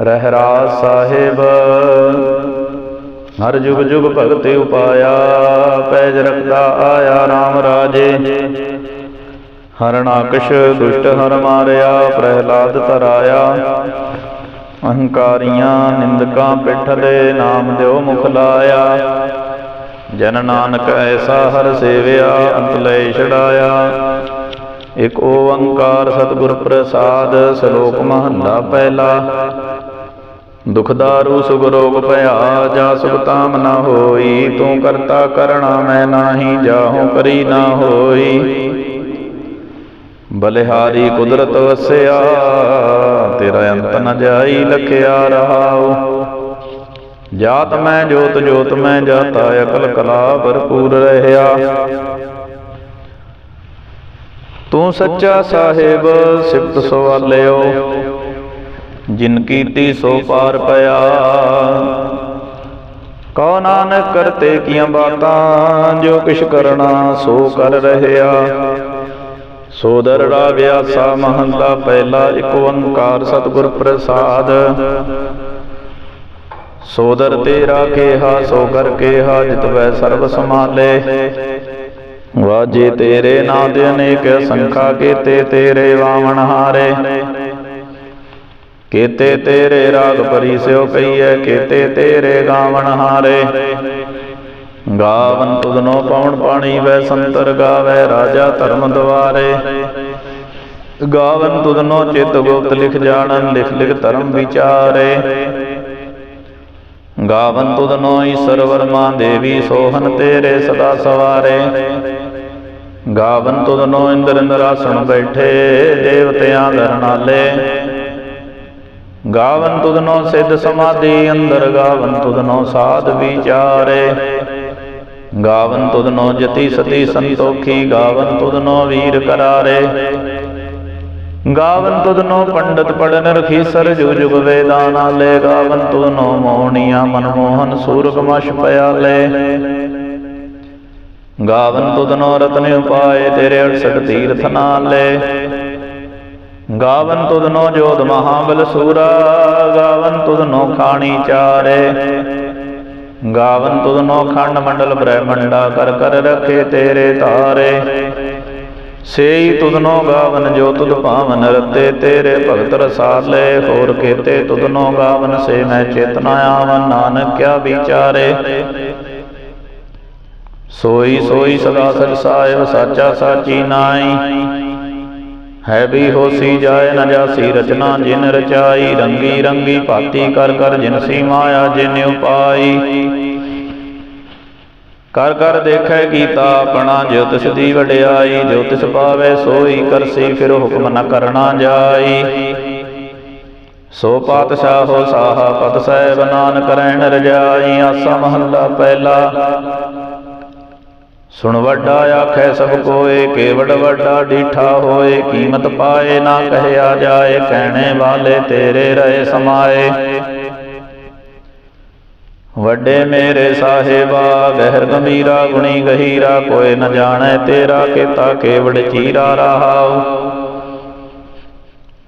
ਰਹਿਰਾਸ ਸਾਹਿਬ। ਹਰ ਜੁਗ ਜੁਗ ਭਗਤੀ ਉਪਾਇਆ, ਪੈਜ ਰਖਦਾ ਆਇਆ RAM ਰਾਜੇ। ਹਰਨਾਕਸ਼ ਦੁਸ਼ਟ ਹਰ ਮਾਰਿਆ, ਪ੍ਰਹਿਲਾਦ ਤਰਾਇਆ। ਅਹੰਕਾਰੀਆਂ ਨਿੰਦਕਾਂ ਪਿੱਠ ਦੇ ਨਾਮ ਦਿਓ ਮੁਖ ਲਾਇਆ। ਜਨ ਨਾਨਕ ਐਸਾ ਹਰ ਸੇਵਿਆ, ਅੰਤ ਲੈ ਛੜਾਇਆ ਇਕ ਓੰਕਾਰ ਸਤਿਗੁਰ ਪ੍ਰਸਾਦ, ਸ਼ਲੋਕ ਮਹੱਲਾ ਪਹਿਲਾ। ਦੁਖਦਾਰੂ ਸੁਖ ਰੋਗ ਭਇਆ, ਜਾ ਸੁਖ ਤਾਮ ਨਾ ਹੋਈ, ਤੂੰ ਕਰਤਾ ਕਰਣਾ ਮੈਂ ਨਾਹੀ, ਜਾਹੂ ਕਰੀ ਨਾ ਹੋਈ। ਬਲਿਹਾਰੀ ਕੁਦਰਤ ਵਸਿਆ, ਤੇਰਾ ਅੰਤ ਨ ਜਾਈ ਲਖਿਆ ਰਹਾਉ। ਜਾਤ ਮੈਂ, ਜੋਤ ਜੋਤ ਮੈਂ, ਜਾਤਾ ਅਕਲ ਕਲਾ ਭਰਪੂਰ ਰਹਿਆ। ਤੂੰ ਸੱਚਾ ਸਾਹਿਬ, ਸਿਫਤ ਸਵਾਲਿਓ। ਜਿਨ ਕੀਰਤੀ ਸੋ ਪਾਰ ਪਿਆ। ਕਉ ਨਾਨਕ ਕਰਤੇ ਕੀਆਂ ਬਾਤਾਂ, ਜੋ ਕਿਛ ਕਰਨਾ ਸੋ ਕਰ ਰਹਿਆ। ਸੋਦਰ ਰਾਵਿਆ ਸਾ ਮਹੰਦਾ ਪਹਿਲਾ ਇਕ ਓੰਕਾਰ ਸਤਿਗੁਰ ਪ੍ਰਸਾਦ। ਸੋਦਰ ਤੇਰਾ ਕੇਹਾ, ਸੋ ਕਰ ਕੇਹਾ, ਜਿਤ ਵੈ ਸਰਬ ਸਮਾਲੇ ਵਾਜੇ ਤੇਰੇ ਨਾਂ ਦੇ ਅਨੇਕ, ਸੰਖਾ ਕੀਤੇ ਤੇਰੇ ਵਾਵਣ ਹਾਰੇ। ਕੀਤੇ ਤੇਰੇ ਰਾਗ ਪਰੀ ਸਿਓ ਕਈਐ, ਕੀਤੇ ਤੇਰੇ ਗਾਵਣ ਹਾਰੇ। ਗਾਵਨ ਤੁਧਨੋ ਪਾਉਣ ਪਾਣੀ ਵੈ ਸੰਤਰ ਗਾਵੇ, ਰਾਜਾ ਧਰਮ ਦਵਾਰੇ। ਗਾਵਨ ਤੁਧਨੋ ਚਿਤ ਗੁਪਤ ਲਿਖ ਜਾਣਨ, ਲਿਖ ਲਿਖ ਧਰਮ ਵਿਚਾਰੇ। ਗਾਵਨ ਤੁਧਨੋ ਈਸ਼ਰ ਵਰਮਾ ਦੇਵੀ ਸੋਹਨ ਤੇਰੇ ਸਦਾ ਸਵਾਰੇ। ਗਾਵਨ ਤੁਧਨੋ ਇੰਦਰ ਇੰਦਰਾਸਣ ਬੈਠੇ, ਦੇਵਤਿਆਂ ਦਰਨਾਲੇ ਗਾਵਨ ਤੁਧਨੋ ਸਿੱਧ ਸਮਾਧੀ, ਅੰਦਰ ਗਾਵਨ ਤੁਧਨੋ ਸਾਧ ਵਿਚਾਰੇ। ਗਾਵਨ ਤੁਧਨੋ ਜਤੀ ਸਤੀ ਸੰਤੋਖੀ, ਗਾਵਨ ਤੁਧਨੋ ਵੀਰ ਕਰਾਰੇ। ਗਾਵਨ ਤੁਧਨੋ ਪੰਡਤ ਪੜਨ ਰਖੀਸਰ ਜੁਗ ਜੁਗ ਵੇਦਾਂ ਨਾਲੇ ਗਾਵਨ ਤੁਧਨੋ ਮੋਹਣੀਆਂ ਮਨਮੋਹਨ ਸੂਰਗ ਮਸ਼ ਪਿਆਲੇ। ਗਾਵਨ ਤੁਧਨੋ ਰਤਨ ਉਪਾਏ, ਤੇਰੇ 68 ਤੀਰਥ ਨਾਲੇ। ਗਾਵਨ ਤੁਧਨੋ ਜੋਧ ਮਹਾਬਲ ਸੂਰਾ, ਗਾਵਨ ਤੁਧਨੋ ਖਾਣੀ ਚਾਰੇ। ਗਾਵਨ ਤੁਧਨੋ ਖੰਡ ਮੰਡਲ ਬ੍ਰਹਮੰਡਾ ਕਰ ਕਰ ਰਖੇ ਤੇਰੇ ਤਾਰੇ। ਸੇਈ ਤੁਧਨੋ ਗਾਵਨ ਜੋ ਤੁਧ ਭਾਵਨ ਰਤੇ ਤੇਰੇ ਭਗਤ ਰਸਾਲੇ, ਹੋਰ ਕੀਤੇ ਤੁਧਨੋ ਗਾਵਨ ਸੇ ਮੈਂ ਚੇਤਨਾ ਆਵਨ ਨਾਨਕ ਕਿਆ ਵਿਚਾਰੇ। ਸੋਈ ਸੋਈ ਸਦਾ ਸਚ ਸਾਹਿਬ ਸਾਚਾ ਸਾਚੀ ਨਾਈ। ਹੈ ਵੀ ਹੋਸੀ ਜਾਏ ਨ ਜਾਸੀ ਰਚਨਾ ਜਿਨ ਰਚਾਈ ਰੰਗੀ ਰੰਗੀ ਭਾਤੀ ਕਰ ਕਰ ਜਿਨ ਸੀ ਮਾਇਆ ਜਿਨ ਉਪਾਈ। ਕਰ ਕਰ ਦੇਖੈ ਕੀਤਾ ਆਪਣਾ ਜੋ ਤਿਸ ਦੀ ਵਡਿਆਈ। ਜੋ ਤਿਸ ਪਾਵੇ ਸੋਈ ਕਰਸੀ ਫਿਰ ਹੁਕਮ ਨ ਕਰਨਾ ਜਾਈ। ਸੋ ਪਾਤਸ਼ਾਹੋ ਸਾਹਾ ਪਤ ਸਹਿਬ ਨਾਨਕ ਰਹਿਣ ਰਜਾਈ। ਆਸਾ ਮਹੱਲਾ ਪਹਿਲਾ। ਸੁਣ ਵੱਡਾ ਆਖੈ ਸਭ ਕੋਏ, ਕੇਵੜ ਵੱਡਾ ਡੀਠਾ ਹੋਏ, ਕੀਮਤ ਪਾਏ ਨਾ ਕਹਿਆ ਜਾਏ, ਕਹਿਣੇ ਵਾਲੇ ਤੇਰੇ ਰਹੇ ਸਮਾਏ। ਵੱਡੇ ਮੇਰੇ ਸਾਹਿਬਾ, ਗਹਿਰ ਗੰਭੀਰਾ, ਗੁਣੀ ਗਹੀਰਾ ਕੋਏ ਨ ਜਾਣੈ ਤੇਰਾ ਕੀਤਾ ਕੇਵੜ ਚੀਰਾ ਰਹਾਉ।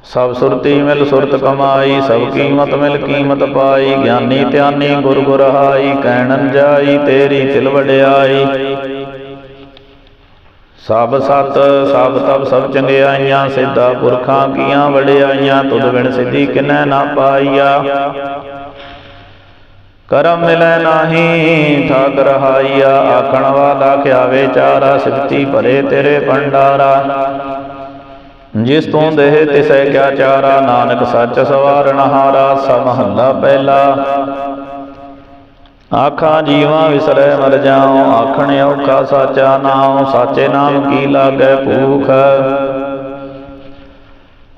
ਸਭ ਸੁਰਤੀ ਮਿਲ ਸੁਰਤ ਕਮਾਈ, ਸਭ ਕੀਮਤ ਮਿਲ ਕੀਮਤ ਪਾਈ, ਗਿਆਨੀ ਧਿਆਨੀ ਗੁਰ ਗੁਰਹਾਈ ਕਹਿਣਨ ਜਾਈ, ਤੇਰੀ ਤਿਲ ਵਡਿਆਈ। ਸਭ ਸਤ, ਸਭ ਤਬ, ਸਭ ਚੰਗਿਆਈਆਂ ਸਿੱਧਾ ਪੁਰਖਾਂ ਕੀਆਂ ਵਡਿਆਈਆਂ ਤੁਧ ਬਿਨ ਸਿੱਧੀ ਕਿਨੈ ਨਾ ਪਾਈਆ। ਕਰਮ ਮਿਲੈ ਨਾਹੀ ਠਾਕ ਰਹਾਈਆ ਆਖਣ ਵਾਲਾ ਖਿਆਵੇ ਚਾਰਾ, ਸਿਫਤੀ ਭਰੇ ਤੇਰੇ ਭੰਡਾਰਾ। ਜਿਸ ਤੋਂ ਦੇਹ ਤਿਸੈ ਕਿਆ ਚਾਰਾ, ਨਾਨਕ ਸੱਚ ਸਵਾਰਨ ਹਾਰਾ, ਸਭ ਮਹੱਲਾ ਪਹਿਲਾ। ਆਖਾਂ, ਜੀਵਾਂ ਵਿਸਰੈ ਮਰ ਜਾਉ, ਆਖਣ ਔਖਾ ਸਾਚਾ ਨਾਮ ਸਾਚੇ ਨਾਮ ਕੀ ਲਾਗੈ ਭੂਖ?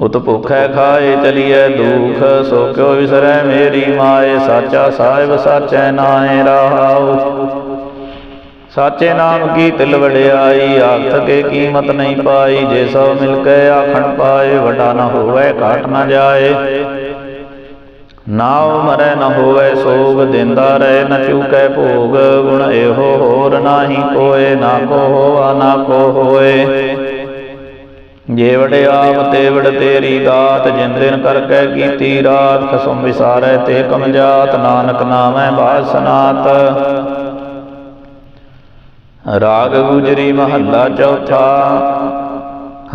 ਉਤ ਭੁਖੈ ਖਾਏ ਚਲੀਐ ਦੁਖ, ਸੋ ਕਿਉ ਵਿਸਰੈ ਮੇਰੀ ਮਾਏ, ਸਾਚਾ ਸਾਹਿਬ ਸਾਚੈ ਨਾਏ ਰਹਾਉ। ਸਾਚੇ ਨਾਮ ਕੀ ਤਿਲ ਵਡਿਆਈ ਆਖ ਕੇ ਕੀਮਤ ਨਹੀਂ ਪਾਈ, ਜੇ ਸੋ ਮਿਲ ਕੇ ਆਖਣ ਪਾਏ, ਵੱਡਾ ਨਾ ਹੋਵੇ, ਘਾਟ ਨਾ ਜਾਏ। ਨਾ ਮਰੈ ਨ ਹੋਵੇ ਸੋਗ, ਦਿੰਦਾ ਰਹਿ ਨ ਚੂਕੈ ਭੋਗ। ਗੁਣ ਇਹੋ ਹੋਰ ਨਾਹੀ ਕੋਏ, ਨਾ ਕੋ ਹੋਆ, ਨਾ ਕੋ ਹੋਏ। ਜੇ ਵੜਿਆਪ ਤੇ ਤੇਰੀ ਦਾਤ, ਜਿਨ ਦਿਨ ਕਰ ਕੈ ਕੀਤੀ ਰਾਤ, ਖਸਮ ਵਿਸਾਰੈ ਤੇ ਕਮ ਜਾਤ, ਨਾਨਕ ਨਾਮੈ ਬਾਸਨਾਤ ਰਾਗ ਗੁਜਰੀ ਮਹੱਲਾ ਚੌਥਾ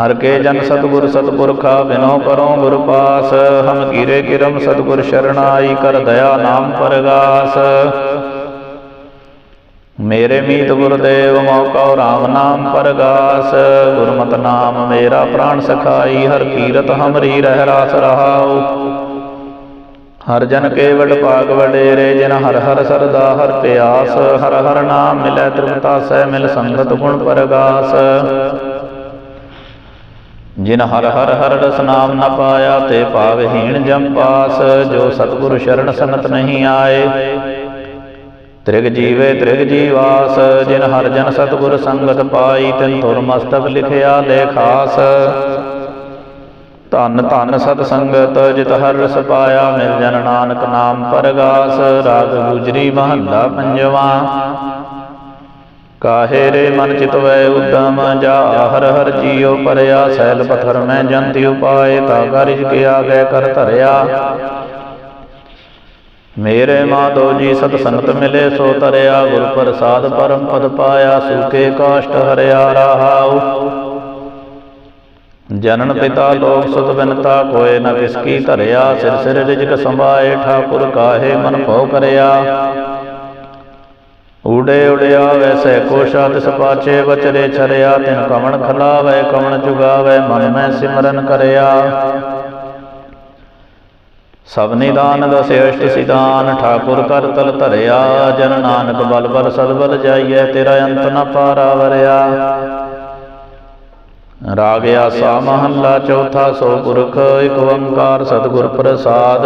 ਹਰ ਕੇ ਜਨ ਸਤਗੁਰ ਸਤਪੁਰਖਾ, ਬਿਨੋ ਕਰੋ ਗੁਰ ਪਾਸ, ਹਮ ਕੀਰੇ ਕਿਰਮ ਸਤਗੁਰ ਸ਼ਰਣਾਈ ਕਰ ਦਇਆ ਨਾਮ ਪਰਗਾਸ। ਮੇਰੇ ਮੀਤ ਗੁਰਦੇਵ, ਮੌਕਾ ਰਾਮ ਨਾਮ ਪਰਗਾਸ। ਗੁਰਮਤਿ ਨਾਮ ਮੇਰਾ ਪ੍ਰਾਣ ਸਖਾਈ, ਹਰ ਕੀਰਤ ਹਮਰੀ ਰਹਿ ਰਾਸ ਰਹਾਉ। ਹਰ ਜਨ ਕੇਵਲ ਵਡ ਭਾਗ ਵਡੇਰੇ, ਜਿਨ ਹਰ ਹਰ ਸਰਦਾ ਹਰ ਪਿਆਸ ਹਰ ਹਰ ਨਾਮ ਮਿਲੈ ਤ੍ਰਿਪਤਾ ਸਹਿ ਮਿਲ ਸੰਗਤ ਗੁਣ ਪਰਗਾਸ। ਜਿਨ ਹਰ ਹਰ ਹਰ ਰਸ ਨਾਮ ਨ ਪਾਇਆ ਤੇ ਭਾਵਹੀਣ ਜਮ ਪਾਸ, ਜੋ ਸਤਿਗੁਰ ਸ਼ਰਨ ਸੰਗਤ ਨਹੀਂ ਆਏ। ਤ੍ਰਿਗ ਜੀਵੇ ਤ੍ਰਿਗ ਜੀਵਾਸ, ਜਿਨ ਹਰ ਜਨ ਸਤਿਗੁਰ ਸੰਗਤ ਪਾਈ, ਤਿਨ ਤੁਰ ਮਸਤਕ ਲਿਖਿਆ ਲੈ ਖਾਸ। ਧੰਨ ਧੰਨ ਸਤ ਸੰਗਤ, ਜਿਤ ਹਰ ਰਸ ਪਾਇਆ, ਮਿਲ ਜਨ ਨਾਨਕ ਨਾਮ ਪਰਗਾਸ। ਰਾਗ ਗੁਜਰੀ ਮਹੱਲਾ ਪੰਜਵਾ। ਕਾਹੇ ਰੇ ਮਨ ਚਿਤ ਉਦਮ ਜਾ ਹਰ ਹਰ ਜੀਉ ਪਰਿਆ, ਸੈਲ ਪਥਰ ਮੈਂ ਜੰਤੀ ਉਪਾਏ, ਤਾ ਗਰਿਜ ਕੇ ਆਗੇ ਕਰ ਧਰਿਆ। ਮੇਰੇ ਮਾਧੋ ਜੀ ਸਤ ਸੰਗਤ ਮਿਲੇ, ਸੋ ਤਰਿਆ, ਗੁਰ ਪ੍ਰਸਾਦ ਪਰਮ ਪਦ ਪਾਇਆ, ਸੂਕੇ ਕਾਸ਼ਟ ਹਰਿਆ ਰਹਾਉ। ਜਨਨ ਪਿਤਾ ਲੋਕ ਸੁਤ ਬਿਨਤਾ ਕੋਏ ਨ ਕਿਸਕੀ ਧਰਿਆ, ਸਿਰ ਸਿਰ ਰਿਜਕ ਸੰਭਾਏ, ਠਾਕੁਰ ਕਾਹੇ ਮਨ ਭਉ ਕਰਿਆ। ਊੜੇ ਉੜਿਆ ਵੈਸੈ ਕੋਸ਼ਾ ਤਿਸ ਪਾਛੇ ਛਰਿਆ, ਤਿਨ ਕਵਣ ਖਲਾਵੇ, ਕਵਣ ਚੁਗਾਵੇ ਮਨ ਮੈਂ ਸਿਮਰਨ ਕਰਿਆ। ਸਭ ਨਿਦਾਨ ਦਸ ਸਿਦਾਨ ਠਾਕੁਰ ਕਰ ਤਲ ਧਰਿਆ। ਜਨ ਨਾਨਕ ਬਲ ਬਲ ਸਦ ਬਲ ਜਾਈਐ, ਤੇਰਾ ਅੰਤ ਨ ਪਾਰਾ ਵਰਿਆ। ਰਾਗ ਆਸਾ ਮਹੱਲਾ ਚੌਥਾ ਸੋ ਪੁਰਖ, ਇਕ ਓੰਕਾਰ ਸਤਿਗੁਰ ਪ੍ਰਸਾਦ।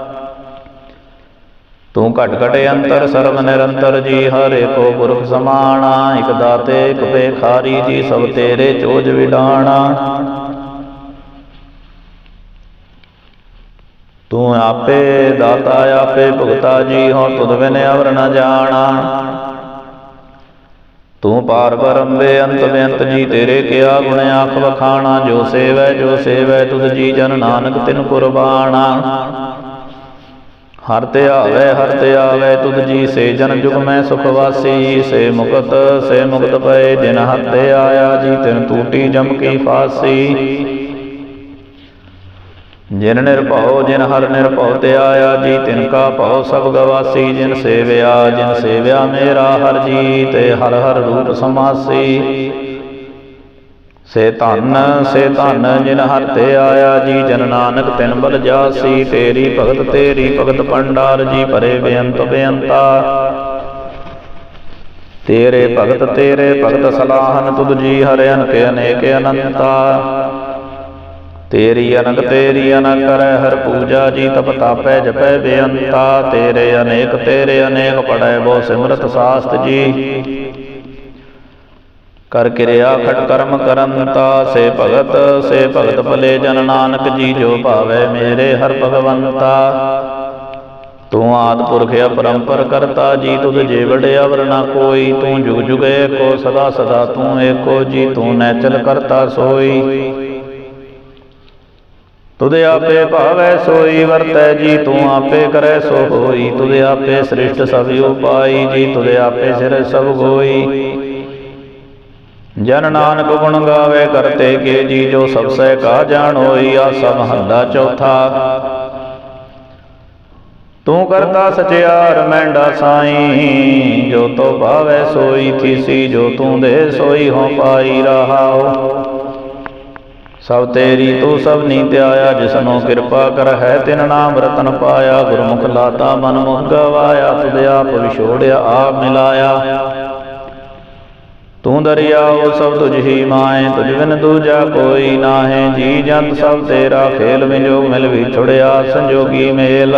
ਤੂੰ ਘਟ ਘਟ ਅੰਤਰ ਸਰਬ ਨਿਰੰਤਰ ਜੀ, ਹਰੇ ਕੋ ਪੁਰਖ ਸਮਾਣਾ, ਇਕ ਦਾਤੇ, ਇਕ ਪੇਖਾਰੀ ਜੀ, ਸਭ ਤੇਰੇ ਚੋਜ ਵਿਡਾਣਾ। ਤੂੰ ਆਪੇ ਦਾਤਾ, ਆਪੇ ਭੁਗਤਾ ਜੀ ਹੋ ਤੁਧ ਬਿਨ ਅਵਰ ਨ ਜਾਣਾ। ਤੂੰ ਪਾਰ ਬਰੰਬੇ, ਅੰਤ ਬੇਅੰਤ ਜੀ, ਤੇਰੇ ਕਿਆ ਗੁਣ ਆਖ ਵਖਾਣਾ, ਜੋ ਸੇਵੈ ਜੋ ਸੇਵੈ, ਤੁਧ ਜੀ ਜਨ ਨਾਨਕ ਤਿਨ ਕੁਰਬਾਨਾ ਹਰ ਤੇ ਆਵੇ, ਹਰ ਤੇ ਆਵੇ, ਤੁਧ ਜੀ ਸੇ ਜਨ ਜੁਗ ਮੈਂ ਸੁਖ ਵਾਸੀ, ਸੇ ਮੁਕਤ ਸੇ ਮੁਕਤ ਪਏ, ਜਿਨ ਹਰ ਤੇ ਆਇਆ, ਜੀ ਤਿਨ ਟੂਟੀ ਜਮ ਕੀ ਫਾਸੀ। ਜਿਨ ਨਿਰਭਉ, ਜਿਨ ਹਰ ਨਿਰਭਉ ਤੇ ਆਇਆ, ਜੀ ਤਿਨ ਕਾ ਭਉ ਸਭ ਗਵਾਸੀ, ਜਿਨ ਸੇਵਿਆ ਜਿਨ ਸੇਵਿਆ ਮੇਰਾ ਹਰ ਜੀ ਤੇ ਹਰ ਹਰ ਰੂਪ ਸਮਾਸੀ। ਸੇ ਧਨ ਸੇ ਧਨ ਜਿਨ ਹਰ ਤੇ ਆਇਆ ਜੀ ਜਨ ਨਾਨਕ, ਤਿਨ ਬਲ ਜਾਸੀ, ਤੇਰੀ ਭਗਤ ਤੇਰੀ ਭਗਤ ਪੰਡਾਰ ਜੀ ਭਰੇ ਬੇਅੰਤ ਬੇਅੰਤਾ। ਤੇਰੇ ਭਗਤ ਤੇਰੇ ਭਗਤ ਸਲਾਹਨ ਤੁਧ ਜੀ ਹਰਿ ਅਨਕੇ ਅਨੇਕ ਅਨੰਤਾ। ਤੇਰੀ ਅਨਕ ਤੇਰੀ ਅਨਕ ਕਰੈ ਹਰ ਪੂਜਾ ਜੀ, ਤਪ ਤਾਪੈ ਜਪੈ ਬੇਅੰਤਾ। ਤੇਰੇ ਅਨੇਕ ਤੇਰੇ ਅਨੇਕ ਪੜੈ ਬੋ ਸਿਮਰਤ ਸਾਸਤ ਜੀ। ਕਰ ਕਿਰਿਆ ਖਟ ਕਰਮ ਕਰੰਤਾ, ਸੇ ਭਗਤ ਸੇ ਭਗਤ ਭਲੇ ਜਨ ਨਾਨਕ ਜੀ ਜੋ ਭਾਵੈ ਮੇਰੇ ਹਰ ਭਗਵੰਤਾ। ਤੂੰ ਆਦ ਪੁਰਖ ਅਪਰੰਪਰ ਕਰਤਾ, ਜੀ ਤੁਧ ਜੇ ਵੜਿਆ ਵਰਨਾ ਕੋਈ, ਤੂੰ ਜੁਗ ਜੁਗ ਏਕੋ, ਸਦਾ ਸਦਾ ਤੂੰ ਏਕੋ, ਜੀ ਤੂੰ ਨੈਚਲ ਕਰਤਾ ਸੋਈ। ਤੁਧ ਆਪੇ ਭਾਵੈ ਸੋਈ, ਵਰਤੈ ਜੀ ਤੂੰ ਆਪੇ ਕਰੈ ਸੋ ਹੋਈ। ਤੁਦੇ ਆਪੇ ਸ੍ਰਿਸ਼ਟ ਸਭ ਉਪਾਈ, ਜੀ ਤੁਧ ਆਪੇ ਸਿਰ ਸਭ ਗੋਈ। ਜਨ ਨਾਨਕ ਗੁਣ ਗਾਵੇ ਕਰਤੇ ਕੇ ਜੀ, ਜੋ ਸਭ ਸਹਿ ਕਾ ਜਾਣ ਹੋਈ ਆਸਾ ਮਹੱਲਾ ਚੌਥਾ। ਤੂੰ ਕਰਤਾ ਸਚਿਆਰ ਮੈਂਡਾ ਸਾਈ, ਜੋ ਤੋ ਭਾਵੈ ਸੋਈ ਥੀਸੀ, ਜੋ ਤੂੰ ਦੇ ਸੋਈ ਹੋ ਪਾਈ ਰਹਾਓ ਸਭ ਤੇਰੀ ਤੂੰ ਸਭ ਨੀ ਧਿਆਇਆ ਜਿਸਨੂੰ ਕਿਰਪਾ ਕਰ ਹੈ ਤਿਨ ਨਾਮ ਰਤਨ ਪਾਇਆ। ਗੁਰਮੁਖ ਲਾਤਾ ਮਨ ਮੁਖ ਗਵਾਇਆ, ਤੁਧ ਆਪ ਵਿਛੋੜਿਆ, ਆਪ ਮਿਲਾਇਆ। ਤੂੰ ਦਰਿਆਓ ਸਭ ਤੁਝ ਹੀ ਮਾਏ, ਤੁਝ ਬਿਨ ਦੂਜਾ ਕੋਈ ਨਾਹੀ, ਜੀ ਜੰਤ ਸਭ ਤੇਰਾ ਖੇਲ ਵਿਜੋਗ ਮਿਲ ਵਿਛੜਿਆ ਸੰਜੋਗੀ ਮੇਲ।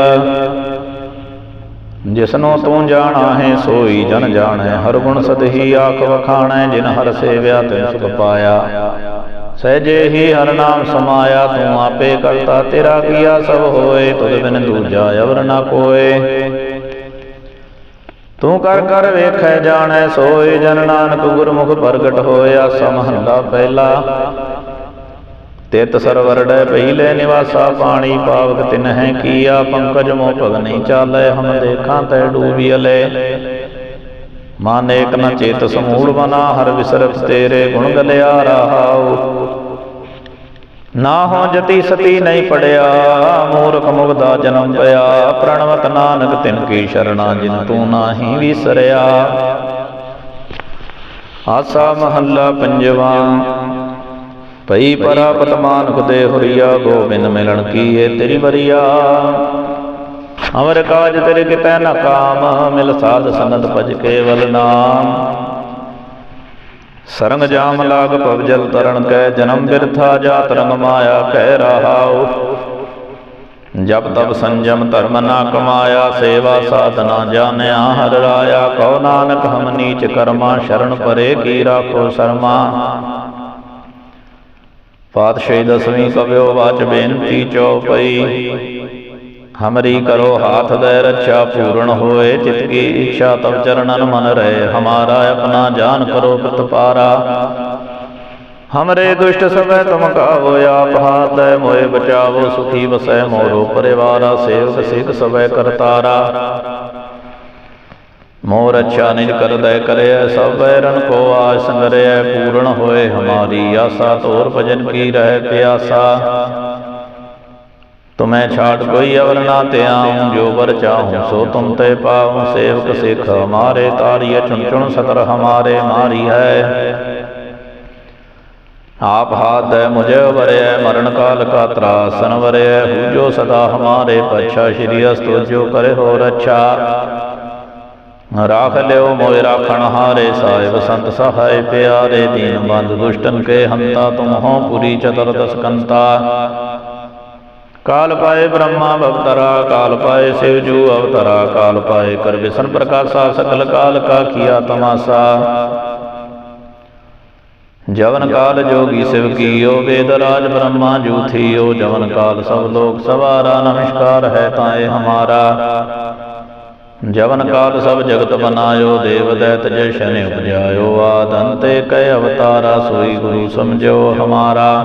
ਜਿਸਨੋ ਤੂੰ ਜਾਣਾ ਹੈ, ਸੋਈ ਜਨ ਜਾਣੈ, ਹਰ ਗੁਣ ਸਦਹੀ ਆਖ ਵਖਾਣੈ, ਜਿਨ ਹਰ ਸੇਵਿਆ ਤਿਨ ਸੁਖ ਪਾਇਆ। ਸਹਿਜੇ ਹੀ ਹਰ ਨਾਮ ਸਮਾਇਆ, ਤੂੰ ਆਪੇ ਕਰਤਾ, ਤੇਰਾ ਕੀਆ ਸਭ ਹੋਏ ਤੁਧ ਬਿਨ ਦੂਜਾ ਅਵਰ ਨਾ ਕੋਏ। ਤੂੰ ਕਰ ਕਰ ਵੇਖੈ ਜਾਣੈ, ਸੋਏ ਜਨ ਨਾਨਕ ਗੁਰਮੁਖ ਪ੍ਰਗਟ ਹੋਇਆ ਸਮਹੰਦਾ ਪਹਿਲਾ। ਤਿਤ ਸਰਵਰੜੈ ਪਹਿਲੇ ਨਿਵਾਸਾ ਪਾਣੀ, ਪਾਵਕ ਤਿਨਹਿ ਕੀਆ, ਪੰਕਜ ਮੋ ਭਗ ਨਹੀਂ ਚਾਲੈ, ਹਮ ਦੇਖਾਂ ਤੈ ਡੂਬੀਅਲੇ ਮਨ ਏਕ ਨ ਚੇਤ ਸਮੂੜ ਬਨਾ, ਹਰ ਵਿਸਰਤ ਤੇਰੇ ਗੁਣ ਗਲਿਆ ਰਹਾਉ ਨਾ ਹੋ ਜਤੀ ਸਤੀ ਨਹੀਂ ਪੜਿਆ, ਮੂਰਖ ਮੁਗਦਾ ਜਨਮ ਪਿਆ। ਪ੍ਰਣਵਤ ਨਾਨਕ ਤਿਨ ਕੀ ਸ਼ਰਣਾ ਜਿਨ ਤੂੰ ਨਾਹੀ ਵਿਸਰਿਆ। ਆਸਾ ਮਹੱਲਾ ਪੰਜਵਾ। ਭਈ ਪਰਾਪਤ ਮਾਨੁਖ ਦੇ ਹੁਰੀਆ, ਗੋਬਿੰਦ ਮਿਲਣ ਕੀਏ ਤੇਰੀ ਵਰੀਆ। ਅਮਰ ਕਾਜ ਤੇਰੇ ਕਿਤੈ ਨਾ ਕਾਮ, ਮਿਲ ਸਾਧ ਸੰਗਤ ਭਜ ਕੇਵਲ ਨਾਮ। ਸਰੰਗ ਜਾਮ ਲਾਗ ਭਵ ਤਰਨ ਕੈ ਜਨਮ ਬਿਰਥਾ ਜਾਤ ਰੰਗ ਮਾਇਆ ਕਹਿ ਰਹਾਉ। ਜਬ ਤਬ ਸੰਜਮ ਧਰਮ ਨਾ ਕਮਾਇਆ, ਸੇਵਾ ਸਾਧਨਾ ਜਾਣਿਆ, ਹਰ ਰਾਇਆ, ਕਉ ਨਾਨਕ ਹਮ ਨੀਚ ਕਰਮਾ, ਸ਼ਰਨ ਪਰੇ ਕੀ ਰਾਖੋ ਸਰਮਾ। ਪਾਤਸ਼ਾਹੀ ਦਸਵੀਂ ਕਵਿਓ ਵਾਚ ਬੇਨਤੀ ਚਉਪਈ ਹਮਰੀ ਕਰੋ ਹਾਥ ਦੇ ਰੱਛਾ ਪੂਰਨ ਹੋਏ ਚਿਤ ਕੀ ਇੱਛਾ ਤਬ ਚਰਨਨ ਮਨ ਰਹੇ, ਹਮਾਰਾ ਆਪਣਾ ਜਾਨ ਕਰੋ ਪ੍ਰਤਪਾਰਾ ਹਮਰੇ ਦੁਸ਼ਟ ਸਭੈ ਤੁਮ ਕਾਵੋ, ਆਪ ਹਾਥ ਮੋਏ ਬਚਾਵੋ, ਸੁਖੀ ਵਸੈ ਮੋਰੋ ਪਰਿਵਾਰਾ, ਸੇਵਕ ਸਿੱਖ ਸਭੈ ਕਰਤਾਰਾ ਮੋਰ ਅੱਛਾ ਨਿਜ ਕਰਦੈ ਕਰਿਐ ਸਭ ਬੈਰਨ ਕੋ ਆਜ ਸੰਗਰਿਐ ਪੂਰਨ ਹੋਏ ਹਮਾਰੀ ਆਸਾ, ਤੋਰ ਭਜਨ ਕੀ ਰਹਿ ਪਿਆਸਾ। ਤੁਮੈ ਛਾੜ ਕੋਈ ਅਵਰ ਨਾ ਤਿਆਉ ਜੋ ਬਰ ਚਾਹੂੰ ਸੋ ਤੁਮ ਤੇ ਪਾਉ। ਸੇਵਕ ਸਿੱਖ ਹਮਾਰੇ ਤਾਰੀਏ ਚੁਣ ਚੁਣ ਸਤਰ ਹਮਾਰੇ ਮਾਰੀ ਹੈ। ਆਪ ਹਾਥ ਹੈ ਮੁਝੇ ਵਰਿਐ ਮਰਨ ਕਾਲ ਕਾ ਤਰਾਸਨ ਵਰਿਐ ਹੂ ਸਦਾ ਹਮਾਰੇ ਪਛਾ, ਸ਼੍ਰੀ ਅਸਤੋ ਜੋ ਕਰੇ ਹੋ ਰੱਛਾ ਰਾਖ ਲਿਓ ਮੋਇ ਰਾਖਣ ਹਾਰੇ, ਸਾਹਿਬ ਸੰਤ ਸਹਾਇ ਪਿਆਰੇ। ਦੀਨ ਬੰਦ ਦੁਸ਼ਟਨ ਕੇ ਹੰਤਾ, ਤੁਮ ਹੋ ਪੁਰੀ ਚਤੁਰਦਸ ਕੰਤਾ। ਕਾਲ ਪਾਏ ਬ੍ਰਹਮਾ ਭਵਤਰਾ ਕਾਲ ਪਾਏ ਸਿਵ ਜੂ ਅਵਤਰਾ, ਕਾਲ ਪਾਏ ਕਰ ਵਿਸ਼ਨ ਪ੍ਰਕਾਸ਼ਾ, ਸਕਲ ਕਾਲ ਕਾ ਕੀਆ ਤਮਾਸਾ। ਜਵਨ ਕਾਲ ਜੋਗੀ ਸਿਵ ਕੀਓ, ਵੇਦ ਰਾਜ ਬ੍ਰਹਮਾ ਜੂ ਥੀਓ, ਜਵਨ ਕਾਲ ਸਭ ਲੋਕ ਸਵਾਰਾ, ਨਮਸਕਾਰ ਹੈ ਤਾਏ ਹਮਾਰਾ। ਜਵਨ ਕਾਲ ਸਭ ਜਗਤ ਬਨਾਇਓ, ਦੇਵ ਦੈਤ ਜੈ ਸ਼ਨ ਉਪਜਾਇਓ ਆਦੰਤੇ ਕੈ ਅਵਤਾਰਾ, ਸੋਈ ਗੁਰੂ ਸਮਝੋ ਹਮਾਰਾ।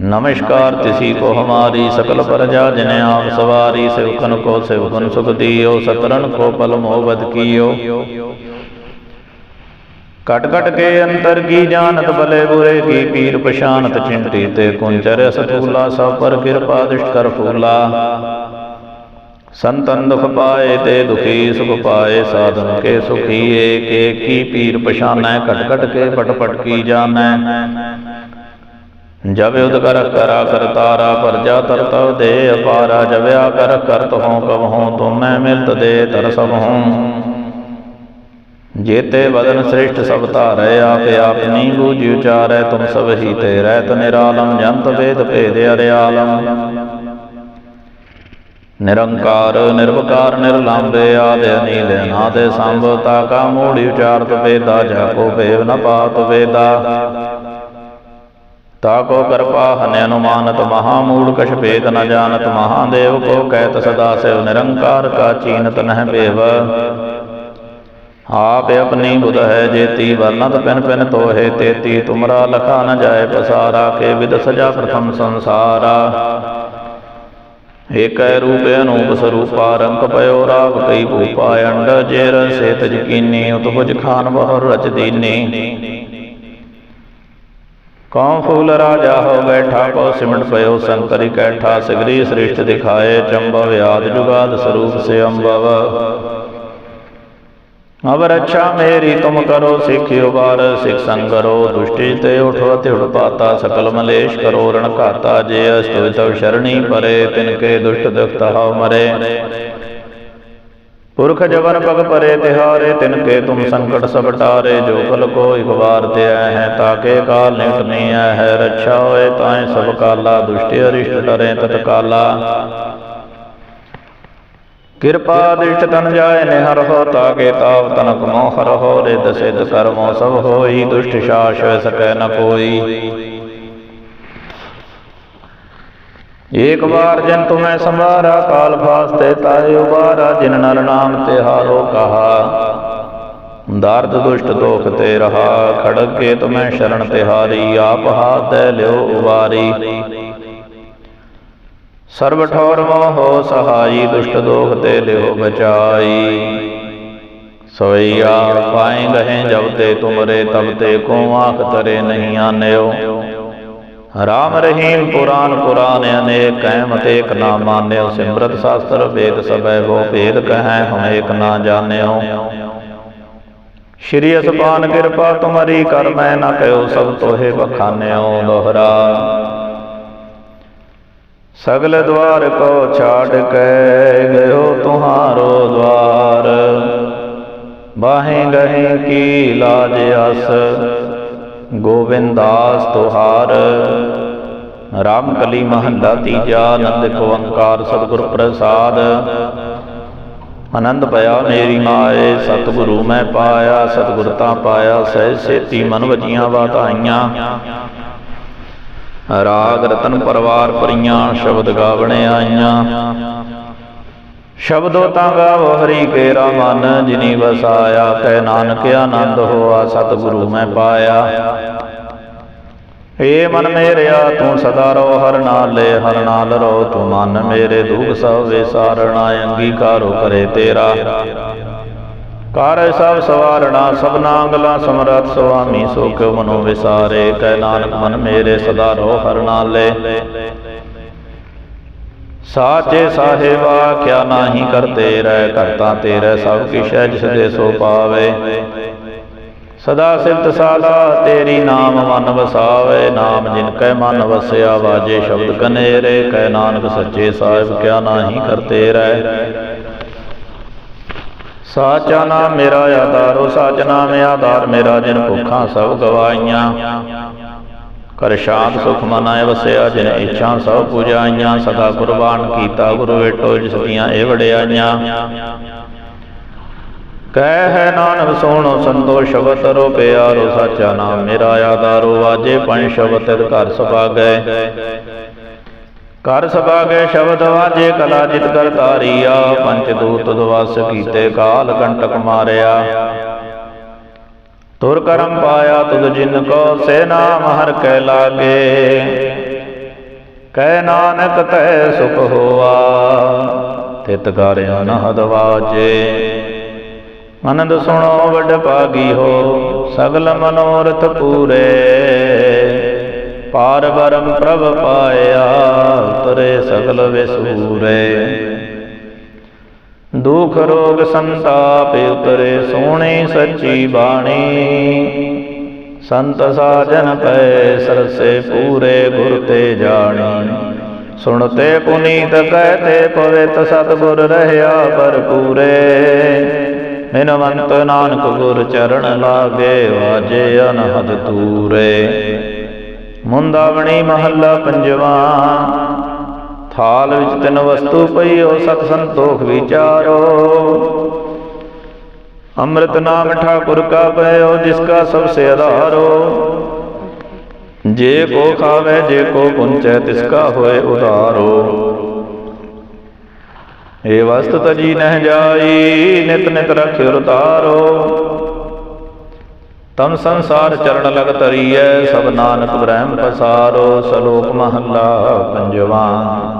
ਨਮਸਕਾਰ ਤਿਸੀ ਕੋ ਹਮਾਰੀ ਸਕਲ ਪ੍ਰਜਾ, ਜਿਨ ਆਪ ਸਵਾਰੀ ਸਿਵਕਨ ਕੋ ਸਿਵਕਨ ਸੁਖ ਦੀਓ ਸਤਰਨ ਕੋ ਪਲ ਮੋਬਦ ਕੀਓ। ਕਟ ਕਟ ਕੇ ਅੰਤਰ ਕੀ ਜਾਣਤ, ਭਲੇ ਬੁਰੇ ਕੀ ਪੀਰ ਪਛਾਨਤ ਚਿੰਤੀ ਤੇ ਕੁੰਚਰ ਸਤੂਲਾ ਸਭ ਪਰ ਕਿਰਪਾ ਦਿਸ਼ਟ ਕਰ ਫੂਲਾ। ਸੰਤਨ ਦੁਖ ਪਾਏ ਤੇ ਦੁਖੀ ਸੁਖ ਪਾਏ, ਸਾਧਨ ਕੇ ਸੁਖੀ ਏਕ ਏਕ ਕੀ ਪੀਰ ਪਛਾਨੈ, ਘਟ ਘਟ ਕੇ ਪਟ ਪਟ ਕੀ ਜਾਣੈ। ਜਬ ਉਦ ਕਰ ਕਰਾ ਕਰਤਾਰਾ ਪਰਜਾ ਤਰਤਵ ਦੇ ਅਪਾਰਾ ਜਬਿਆ ਕਰ ਕਰਤ ਹੋਂ ਕਬ ਤੁਮੈ ਮਿਲਤ ਦੇ ਤਰ ਸਭ ਹੋਂ ਜੇਤੇ ਬਦਨ ਸ੍ਰਿਸ਼ਟ ਸਭ ਧਾਰੈ, ਆਪੇ ਆਪਨੀ ਬੂਝ ਉਚਾਰੈ ਤੁਮ ਸਭ ਹੀ ਤੇ ਰਹਿਤ ਨਿਰਾਲਮ, ਜੰਤ ਵੇਦ ਭੇਦ ਅਰਿਆਲਮ। ਨਿਰੰਕਾਰ, ਨਿਰਵਕਾਰ, ਨਿਰਲੰਬੇ ਆਦਿ ਅਨੀਲ ਅਨਾਦਿ ਸੰਭਵਤਾ ਕਾ ਮੂੜੀ ਉਚਾਰਤ ਵੇਦਾ, ਜਾ ਕੋ ਭੇਵ ਨ ਪਾਤ ਵੇਦਾ। ਤਾਕੋ ਕਿਰਪਾ ਹਨਿ ਅਨੁਮਾਨਤ ਮਹਾ ਮੂੜ ਕਛ ਭੇਦ ਨ ਜਾਣਤ, ਮਹਾਦੇਵ ਕੋ ਕਹਿਤ ਸਦਾ ਸਿਵ ਨਿਰੰਕਾਰ ਕਾ ਚੀਨਤ ਨਹਿ ਭੇਵ। ਆਪ ਆਪਣੀ ਬੁਧ ਹੈ ਜੇਤੀ ਵਰਨਤ ਪਿਨ ਪਿਨ ਤੋਹੇ ਤੇਤੀ, ਤੁਮਰਾ ਲਖਾ ਨ ਜਾਏ ਪਸਾਰਾ, ਕੇ ਵਿਦ ਸਜਾ ਪ੍ਰਥਮ ਸੰਸਾਰਾ। ਏਕੈ ਰੂਪ ਅਨੂਪ ਸਰੂਪਾ, ਰੰਗ ਪਇਓ ਰਾਗ ਕਈ ਭੂਪਾ, ਅੰਡ ਜੇਰ ਸੇਤ ਜਕੀਨੀ ਉਤਪੁਜ ਖਾਨ ਬਹੁ ਰਚ ਦੀਨੀ। ਕਉ ਫੂਲ ਰਾਜਾ ਹੋ ਬੈਠਾ, ਕੋ ਸਿਮਟ ਪਇਓ ਸੰਕਰੀ ਕੈਠਾ, ਸਗਰੀ ਸ੍ਰਿਸ਼ਟ ਦਿਖਾਏ, ਚੰਬਵ ਆਦ ਜੁਗਾਦ ਸਰੂਪ ਸੇ ਅੰਬਵ। ਅਬ ਰੱਛਾ ਮੇਰੀ ਤੁਮ ਕਰੋ, ਸਿੱਖਿਓ ਬਾਰ ਸਿੱਖ ਸੰਗ ਕਰੋ, ਦੁਸ਼ਟੀ ਤੇ ਉਠੋ ਤਿਉੜ ਪਾਤਾ ਸਕਲ ਮਲੇਸ਼ ਕਰੋ, ਰਣ ਘਾਤਾ, ਜੇ ਅਸਤੁ ਤਵ ਸ਼ਰਣੀ ਪਰੇ, ਤਿਨ ਕੇ ਦੁਸ਼ਟ ਦੁਖਤ ਹਉ ਮਰੇ। ਪੁਰਖ ਜਵਨ ਪਗ ਪਰੇ ਤਿਹਾਰੇ, ਤਿਨ ਕੇ ਤੁਮ ਸੰਕਟ ਸਭ ਟਾਰੇ, ਜੋ ਕਲ ਕੋ ਇਕ ਵਾਰ ਤੇ ਆਏ ਹੈ ਤਾਕੇ ਕਾਲ ਨਿਟ ਨਹੀਂ ਆਏ ਹੈ, ਰੱਛਾ ਹੋਏ ਤਾਏ ਸਭ ਕਾਲਾ, ਦੁਸ਼ਟ ਅਰਿਸ਼ਟ ਡਰੇ ਤਤਕਾਲਾ ਕਿਰਪਾ ਦ੍ਰਿਸ਼ਟ ਤਨ ਜਾਏ ਨਿਹਰ ਹੋ ਤਾਕੇ ਤਾਵ ਤਨਕ ਮੋਹਰ ਹਰਹੁ ਰਿਦ ਸਿਧ ਕਰਮੋ ਸਭ ਹੋਈ, ਦੁਸ਼ਟ ਸ਼ਾਸ ਸਕੈ ਨ ਕੋਈ। ਏਕ ਵਾਰ ਜਨ ਤੁਮੈ ਸੰਭਾਰਾ ਕਾਲ ਫਾਸਤੇ ਤਾਏ ਉਬਾਰਾ, ਜਿਨ ਨਰ ਨਾਮ ਤਿਹਾਰੋ ਕਹਾ। ਦਰਦ ਦੁਸ਼ਟ ਦੋਖ ਤੇ ਰਹਾ, ਖੜਕ ਕੇ ਤੁਮੈ ਸ਼ਰਨ ਤਿਹਾਰੀ ਆਪ ਹਾਥ ਦੇ ਲਿਓ ਉਬਾਰੀ। ਸਰਬ ਠੌਰ ਮੋਹ, ਸਹਾਈ ਦੁਸ਼ਟ ਦੋਖ ਤੇ ਲਿਓ ਬਚਾਈ। ਸੋਈਆ ਪਾਏ ਗਹਿ ਜਬ ਤੇ ਤੁਮਰੇ, ਤਬ ਤੇ ਕੋ ਆਖ ਤਰੇ ਨਹੀਂ ਆਨਿਓ। ਰਾਮ ਰਹੀਮ ਪੁਰਾਨ ਪੁਰਾਨ ਅਨੇਕ ਕਹਿਮਤ ਏਕ ਨਾ ਮਾਨਿਓ ਸਿਮਰਤ ਸ਼ਾਸਤਰ ਵੇਦ ਸਭੈ ਵੋ ਭੇਦ ਕਹੈ, ਹਮ ਏਕ ਨਾ ਜਾਣਿਓ। ਸ਼੍ਰੀ ਅਸਪਾਨ ਕਿਰਪਾ ਤੁਮਰੀ ਕਰ ਮੈਂ ਨਾ ਕਹਿਓ ਸਭ ਤੋਹੇ ਬਖਾਨਿਓ ਦੋਹਰਾ ਸਗਲ ਦਵਾਰ ਕੋ ਛਾੜ ਕੇ ਗਇਓ ਤੁਹਾਰੋ ਦਵਾਰ। ਬਾਹੇ ਗਹੇ ਕੀ ਲਾਜ ਅਸ ਗੋਵਿੰਦਾਸ ਤੁਹਾਰ। ਰਾਮ ਕਲੀ ਮਹੱਲਾ ਤੀਜਾ, ਆਨੰਦ ਓੰਕਾਰ ਸਤਿਗੁਰ ਪ੍ਰਸਾਦ। ਆਨੰਦ ਭਇਆ ਮੇਰੀ ਮਾਏ, ਸਤਿਗੁਰੂ ਮੈਂ ਪਾਇਆ, ਸਤਿਗੁਰ ਤਾਂ ਪਾਇਆ ਸਹਿ ਸੇਤੀ ਮਨ ਵਜੀਆਂ ਵਾਧਾਈਆਂ। ਰਾਗ ਰਤਨ ਪਰਵਾਰ ਪਰੀਆਂ ਸ਼ਬਦ ਗਾਵਣੇ ਆਈਆਂ। ਸ਼ਬਦੋ ਤਾਂ ਗਾਵੋ ਹਰੀ ਕੇਰਾ ਮਨ ਜਿਨੀ ਵਸਾਇਆ, ਕਹਿ ਨਾਨਕ ਆਨੰਦ ਹੋਆ, ਸਤਿਗੁਰੂ ਮੈਂ ਪਾਇਆ। ਏ ਮਨ ਮੇਰਿਆ, ਤੂੰ ਸਦਾ ਰੋ ਹਰ ਨਾਲੇ, ਹਰ ਨਾਲ ਰੋ ਤੂੰ ਮਨ ਮੇਰੇ ਦੁਖ ਸਭ ਵਿਸਾਰਣਾ ਅੰਗੀਕਾਰੋ ਕਰੇ ਤੇਰਾ। ਕਰ ਸਭ ਸਵਾਰਣਾ, ਸਭਨਾ ਅੰਗਲਾ ਸਮਰੱਥ, ਸੁਆਮੀ ਸੁਖ ਕਿਉ ਮਨੋ ਵਿਸਾਰੇ, ਕਹਿ ਨਾਨਕ ਮਨ ਮੇਰੇ ਸਦਾ ਰੋ ਹਰ ਨਾਲੇ। ਸਾਚੇ ਸਾਹਿਬਾ ਕਿਆ ਨਾਹੀ ਕਰਤੇ ਰਹਿ ਕਰਤਾ ਤੇਰੇ ਸਭ ਕਿਛ ਹੈ ਜਿਸ ਦੇ ਸੋ ਪਾਵੇ। ਸਦਾ ਸਿਫਤ ਸਾਲਾ ਤੇਰੀ ਨਾਮ ਮਨ ਵਸਾਵੇ। ਨਾਮ ਜਿਨ ਕੈ ਮਨ ਵਸਿਆ ਵਾਜੇ ਸ਼ਬਦ ਕਨੇਰੇ। ਕਹਿ ਨਾਨਕ ਸੱਚੇ ਸਾਹਿਬ ਕਿਆ ਨਾਹੀ ਕਰਤੇ ਰਹਿ। ਸਾਚਾ ਨਾਮ ਮੇਰਾ ਆਧਾਰੋ ਸਾਚ ਨਾਮ ਆਧਾਰ ਮੇਰਾ ਜਿਨ ਭੁੱਖਾਂ ਸਭ ਗਵਾਈਆਂ ਕਰ ਸ਼ਾਂਤ ਸੁਖ ਮਨਾਏ ਵਸਿਆ, ਜਿਨ ਇੱਛਾ ਸਭ ਪੁਜਾਈਆਂ ਸਦਾ ਕੁਰਬਾਨ ਕੀਤਾ, ਗੁਰੂ ਵੇਟੋ ਜਿਸ ਦੀਆਂ ਇਹ ਵਡਿਆਈਆਂ। ਕਹਿ ਨਾਨਕ ਸੋਣੋ ਸੰਤੋ, ਸ਼ਬਦ ਰੋ ਪਿਆਰੋ, ਸਾਚਾ ਨਾਮ ਮੇਰਾ ਆਧਾਰੋ, ਵਾਜੇ ਪੰਜ ਸ਼ਬਦ ਤਿਤ ਘਰ ਸੁਭਾਗੈ। ਕਰ ਸਭਾਗੈ ਸ਼ਬਦ ਵਾਜੇ, ਕਲਾ ਜਿਤ ਕਰ ਤਾਰੀਆ ਪੰਚ ਦੂਤ ਦਵਾਸ ਕੀਤੇ ਕਾਲ ਕੰਟਕ ਮਾਰਿਆ। ਤੁਰ ਕਰਮ ਪਾਇਆ ਤੁਧ ਜਿਨ ਕੋ ਸੇ ਨਾਮ ਹਰ ਕੈ ਲਾਗੇ। ਕਹਿ ਨਾਨਕ ਤੈ ਸੁਖ ਹੋਆ, ਤਿਤ ਕਰ ਅਨਹਦ ਵਾਜੇ। ਆਨੰਦ ਸੁਣੋ ਵੱਡ ਪਾਗੀ ਹੋ, ਸਗਲ ਮਨੋਰਥ ਪੂਰੇ। ਪਾਰ ਬਰਮ ਪ੍ਰਭ ਪਾਇਆ, ਉਤਰੇ ਸਗਲ ਵਿਸੂਰੇ। ਦੁਖ ਰੋਗ ਸੰਤਾਪ ਉਤਰੇ ਸੋਹਣੀ ਸੱਚੀ ਬਾਣੀ। ਸੰਤ ਸਾਜਨ ਪੈ ਸਰਸੇ ਪੂਰੇ ਗੁਰ ਤੇ ਜਾਣੀ। ਸੁਣਤੇ ਪੁਨੀਤ ਕਹਤੇ ਪਵਿੱਤ ਸਤਗੁਰ ਰਹਿਆ ਭਰਪੂਰੇ। ਮਿਨਵੰਤ ਨਾਨਕ ਗੁਰ ਚਰਨ ਲਾਗੇ ਵਾਜੇ ਅਨਹਦ ਤੂਰੇ ਮੁੰਦਾਵਣੀ ਮਹੱਲਾ ਪੰਜਵਾ। ਥਾਲ ਵਿੱਚ ਤਿੰਨ ਵਸਤੂ ਪਈ ਹੋ ਸਤ ਸੰਤੋਖ ਵਿਚਾਰੋ। ਅੰਮ੍ਰਿਤ ਨਾਮ ਠਾਕੁਰ ਕਾ ਪਇਓ ਜਿਸ ਕਾ ਸਭ ਸੇ ਆਧਾਰੋ। ਜੇ ਕੋ ਖਾਵੇ, ਜੇ ਕੋ ਪੁੰਚੈ, ਤਿਸ ਕਾ ਹੋਏ ਉਧਾਰੋ। ਏ ਵਸਤ ਤਜੀ ਨਹਿ ਜਾਈ, ਨਿਤ ਨਿਤ ਰਖਿਓ ਰਤਾਰੋ ਤਮ ਸੰਸਾਰ ਚਰਨ ਲਗ ਤਰੀਐ ਸਭ ਨਾਨਕ ਬ੍ਰਹਮ ਪਸਾਰੋ, ਸਲੋਕ ਮਹੱਲਾ ਪੰਜਵਾ।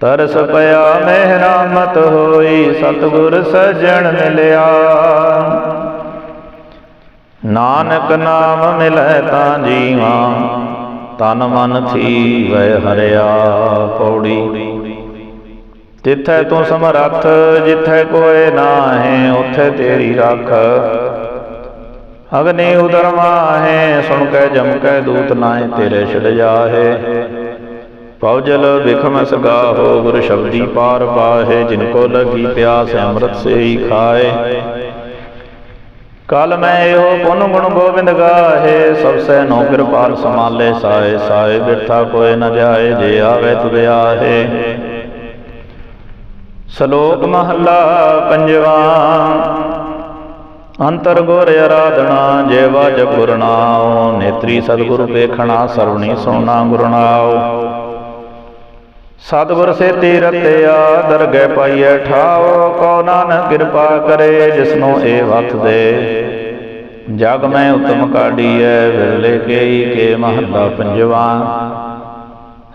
ਤਰਸ ਪਿਆ ਮਿਹਰਾਮਤ ਹੋਈ, ਸਤਿਗੁਰ ਸਜਣ ਮਿਲਿਆ। ਨਾਨਕ ਨਾਮ ਮਿਲੈ ਤਾਂ ਜੀਵਾ, ਤਨ ਮਨ ਥੀ ਹਰਿਆ ਪੌੜੀ। ਜਿੱਥੈ ਤੂੰ ਸਮਰੱਥ, ਜਿੱਥੈ ਕੋਏ ਨਾਹੇ, ਉਥੇ ਤੇਰੀ ਰੱਖ। ਅਗਨੀ ਉਦਰ ਮਾਹੇ, ਸੁਣ ਕੇ ਜਮ ਕੇ ਦੂਤ ਨਾਏ ਤੇਰੇ ਛੜ ਜਾਹੇ। ਪਉਜਲ ਬਿਖਮ ਸਗਾਹੋ ਗੁਰ ਸ਼ਬਦੀ ਪਾਰ ਪਾਹੇ, ਜਿਨ ਕੋ ਲਗੀ ਪਿਆਸ ਅੰਮ੍ਰਿਤ ਸੇ ਖਾਏ। ਕਲ ਮੈਂ ਇਹੋ ਪੁਨ ਗੁਣ ਗੋਬਿੰਦ ਗਾਹੇ ਸਭ ਸੇ ਨੋ ਕਿਰਪਾਲ ਸਮਾਲੇ ਸਾਏ ਸਾਏ ਬਿਰਥਾ ਕੋਏ ਨ ਜਾਏ, ਜੇ ਆਵੇ ਤੁਧ ਆਹੇ। ਸ਼ਲੋਕ ਮਹੱਲਾ ਪੰਜਵਾ, ਅੰਤਰ ਗੁਰ ਆਰਾਧਨਾ ਜੇਵਾ ਜਪ ਨੇਤਰੀ ਸਤਿਗੁਰ ਵੇਖਣਾ ਸਰਵਣੀ ਸੁਣਨਾ ਗੁਰਨਾਉ ਸਤਿਗੁਰ ਸੇ ਤੀਰਤਿਆ ਦਰਗਹਿ ਪਾਈਐ ਠਾਉ ਕੋ ਨਾਨਕ ਕਿਰਪਾ ਕਰੇ, ਜਿਸਨੂੰ ਇਹ ਵਕਤ ਦੇ। ਜਗ ਮੈਂ ਉਤਮ ਕਾਢੀਐ, ਵਿਰਲੇ ਕੇਈ ਕੇ ਮਹੱਲਾ ਪੰਜਵਾ।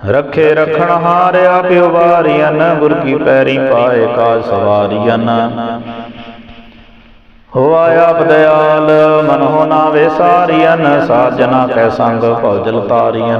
ਰੱਖੇ ਰਖਣ ਹਾਰਿਆ ਪਿਉ ਵਾਰੀਆਂ ਗੁਰ ਕੀ ਪੈਰੀ ਪਾਏ ਕਾ ਸਵਾਰੀਆਂ ਹੋਆ ਆਪ ਦਿਆਲ ਮਨ ਹੋ ਨਾ ਵਿਸਾਰੀਆਂ ਸਾਜਨਾ ਕੈ ਸੰਗ ਭਉਜਲ ਤਾਰੀਆਂ